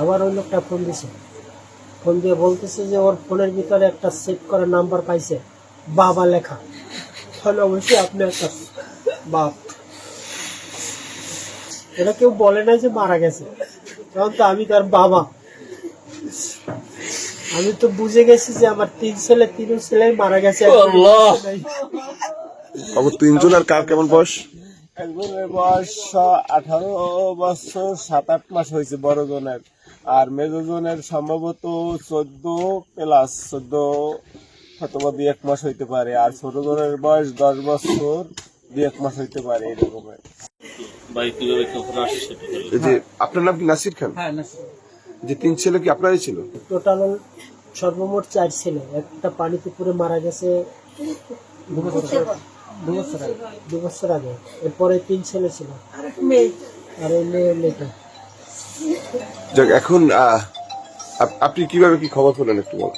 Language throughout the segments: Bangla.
আবার ওই লোকটা ফোন দিছে। ফোন দিয়ে বলতেছে যে ওর ফোনের ভিতরে একটা সেভ করা নাম্বার পাইছে বাবা লেখা। তাহলে অবশ্যই আপনি একটা বাপ। এটা কেউ বলে না যে মারা গেছে। কারণ তো আমি তার বাবা। আমি তো বুঝে গেছি যে আমার তিন ছেলে তিন ছেলে মারা গেছে। বাবু তিনজন আর কার কেমন বয়স? একজনের বয়স আঠারো বছর সাত আট মাস হয়েছে বড় জনের আর মেজো জনের সম্ভবত চোদ্দ প্লাস চোদ্দ অথবা দুই এক মাস হইতে পারে আর ছোট জনের বয়স দশ বছর দুই এক মাস হইতে পারে এরকমের। যে আপনার নাম কি? নাসির খান? যে তিন ছেলে কি আপনারই ছিল? টোটাল সর্বমোট চার ছেলে। একটা পানিতে পুরে মারা গেছে দু বছর দু বছর আগে। দু বছর আগে। এরপরে তিন ছেলে ছিল। আর এই মেয়ে মেয়েটা যাক এখন আপনি কীভাবে কি খবর পেলেন একটু বল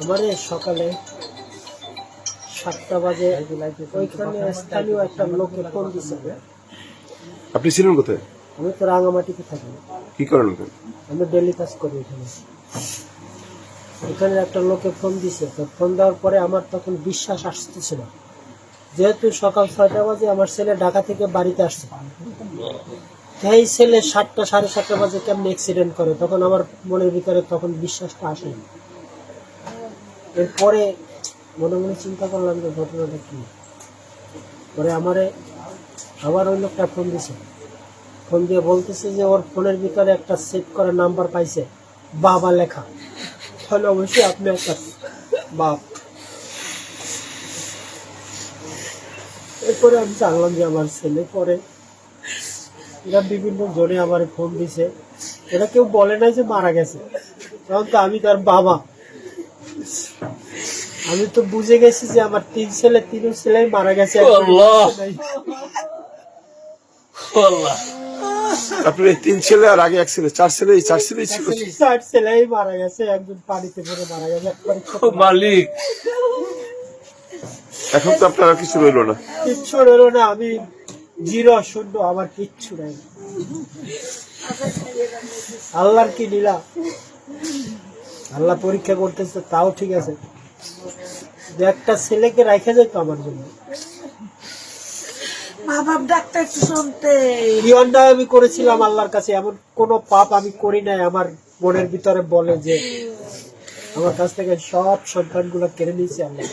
আমার সকালে সাতটা বাজে ওইখানে স্থানীয় একটা লোকে ফোন আপনি ছিলেন কোথায়? আমি তো রাঙামাটিতে থাকি। কি করেন ওখানে? আমি ডেলি কাজ করি এখানে। এখানে একটা লোকে ফোন দিছে। তো ফোন দেওয়ার পরে আমার তখন বিশ্বাস আসতেছিল। যেহেতু সকাল ছয়টা বাজে আমার ছেলে ঢাকা থেকে বাড়িতে আসছে। এই ছেলে সাতটা, সাড়ে সাতটা বাজে কেমন অ্যাক্সিডেন্ট করে, তখন আমার মনের ভিতরে তখন বিশ্বাসটা আসে এরপরে মনে মনে চিন্তা করলাম যে ঘটনাটা কি? পরে আমারে আবার ওই লোকটা ফোন দিছে। ফোন দিয়ে বলতেছে যে ওর ফোনের ভিতরে একটা সেভ করা নাম্বার পাইছে, বাবা লেখা। তাহলে অবশ্যই আপনি একটা বাপ। এরপরে আমি জানলাম যে আমার ছেলে পরে এরা বিভিন্ন জনে আমার ফোন দিছে। এটা কেউ বলে না যে মারা গেছে। কারণ তো আমি তার বাবা। আমি তো বুঝে গেছি যে আমার তিন ছেলে তিন ছেলেই মারা গেছে। আপনার তিন ছেলে আর আগে এক ছেলে চার ছেলে চার ছেলেই ছিল। চার ছেলেই মারা গেছে। একজন পানিতে পড়ে মারা গেছে। মালিক! এখন তো আপনার আর কিছু রইল না। কিচ্ছু রইল না। আমি জিরো শূন্য আমার কিচ্ছু নাই। আল্লাহর কি লীলা? আল্লাহ পরীক্ষা করতেছে তাও ঠিক আছে। একটা ছেলেকে রেখে যেত আমার জন্য। মা বাপ ডাক্তার একটু শুনতে। কি অন্যায় আমি করেছিলাম আল্লাহর কাছে এমন কোন পাপ আমি করি নাই আমার মনের ভিতরে বলে যে আমার কাছ থেকে সব সন্তানগুলো কেড়ে নিয়েছে আল্লাহ।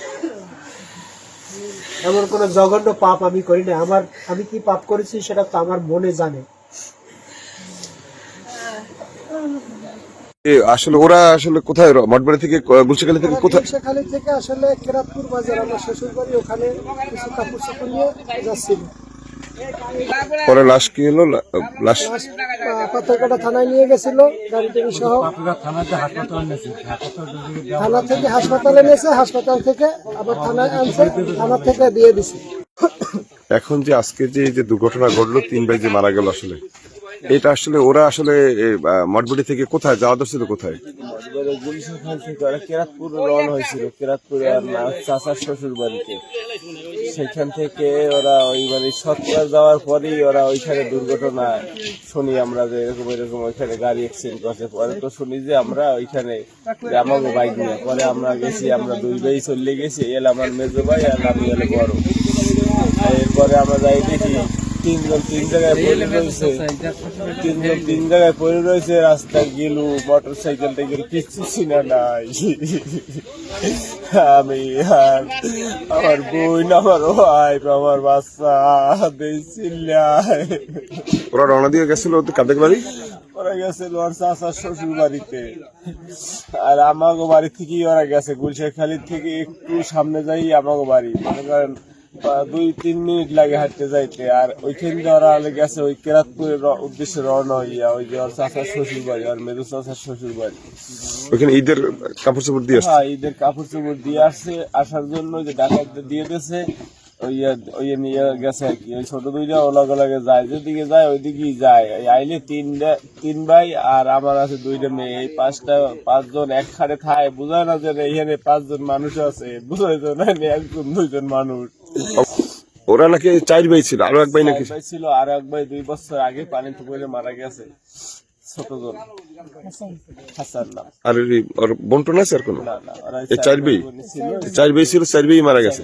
এমন কোন জঘন্য পাপ আমি করি না আমার আমি কি পাপ করেছি সেটা তো আমার মনে জানে। আসলে ওরা আসলে কোথায়? মঠবাড়ি থেকে গুলশাখালী থেকে কোথায়? সেখানে থেকে আসলে কেরাতপুর বাজার আমার শ্বশুর বাড়ি ওখানে কিছু কাপড় চাপড় নিয়ে যাচ্ছিল। পরে লাশ কি হলো? লাশ পাথরকাটা থানায় নিয়ে গেছিল গাড়ি সহ। থানা থেকে হাসপাতালে নিয়েছে হাসপাতাল থেকে আবার থানায় আনছে থানা থেকে দিয়ে দিছে। এখন যে আজকে যে এই যে দুর্ঘটনা ঘটলো তিন ভাই যে মারা গেল আসলে? এটা আসলে ওরা আসলে আহ, থেকে কোথায় যাওয়া দরছিল কোথায় হয়েছিল আর চাচার শ্বশুর বাড়িতে থেকে ওরা ওই মানে যাওয়ার ওরা ওইখানে দুর্ঘটনা শুনি আমরা যে এরকম এরকম ওইখানে গাড়ি তো শুনি যে আমরা ওইখানে আমাকে বাইক নিয়ে পরে আমরা গেছি আমরা দুই ভাই চলে গেছি এল আমার মেজো ভাই আর আমি এলে বড় এরপরে আমরা যাই দেখি তিনজন তিন জায়গায় পড়ে রয়েছে। তিনজন তিন জায়গায় পড়ে রয়েছে রাস্তা গেলু মোটর সাইকেলটা গেল কিচ্ছু চিনা নাই। আমি আর আমার বোন আমার ওয়াইফ আমার বাচ্চা ওরা রওনা দিয়ে গেছিল কাদের বাড়ি? ওরা গেছে ওর চাচার শ্বশুর বাড়িতে। আর আমাগো বাড়ি থেকেই ওরা গেছে গুলশাখালী থেকে একটু সামনে যাই আমাগো বাড়ি। মনে করেন দুই তিন মিনিট লাগে হাঁটতে যাইতে। আর ওইখান দিয়ে ওরা আলে গেছে ওই কেরাতপুরের উদ্দেশ্যে রওনা হইয়া ওই যে ওর চাচার শ্বশুর বাড়ি আর মেরু চাচার শ্বশুর বাড়ি ওখানে ঈদের কাপড় চোপড় দিয়ে হ্যাঁ ঈদের কাপড় চোপড় দিয়ে আসছে। আসার জন্য যে ডাকাত দিয়ে দিয়েছে গেছে কি। ওই ছোট দুইটা যায়। যেদিকে যায় ওইদিকেই যায়। আইলে তিনটা তিন ভাই আর আমার আছে দুইটা মেয়ে। এই পাঁচটা পাঁচজন খায়। বোঝায় না যে এখানে পাঁচজন মানুষ আছে। বুঝাই তো না একজন দুইজন মানুষ। ওরা নাকি চার ভাই ছিল আরও এক ভাই নাকি? ছিল আর এক ভাই দুই বছর আগে পানিতে পড়ে মারা গেছে হাসান আর এই ওর বন্টন আছে আর কোনো? না না এই চার ছিল। চার ছিল চার বেই মারা গেছে।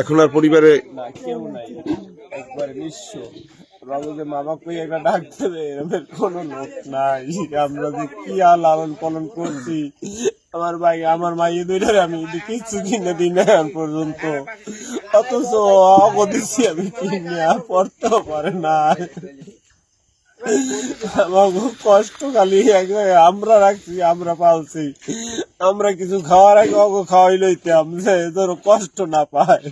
এখন আর পরিবারে না কেউ নাই। একবারে নিঃস্ব। রঙে মা বাপকে একটা ডাক দেবে কোনো লোক নাই। আমরা যে কি আর লালন পালন করছি? আমার ভাই আমার মাইয়ে দুইটারে আমি কিচ্ছু কিনে দিই না পর্যন্ত। অথচ অগদিছি আমি কিনিয়া পড়তেও পারে না কষ্ট খালি আমরা রাখছি, আমরা পালছি। আমরা কিছু খাওয়ার আগে অগো খাওয়াই লইতাম, যে ধরো কষ্ট না পায়।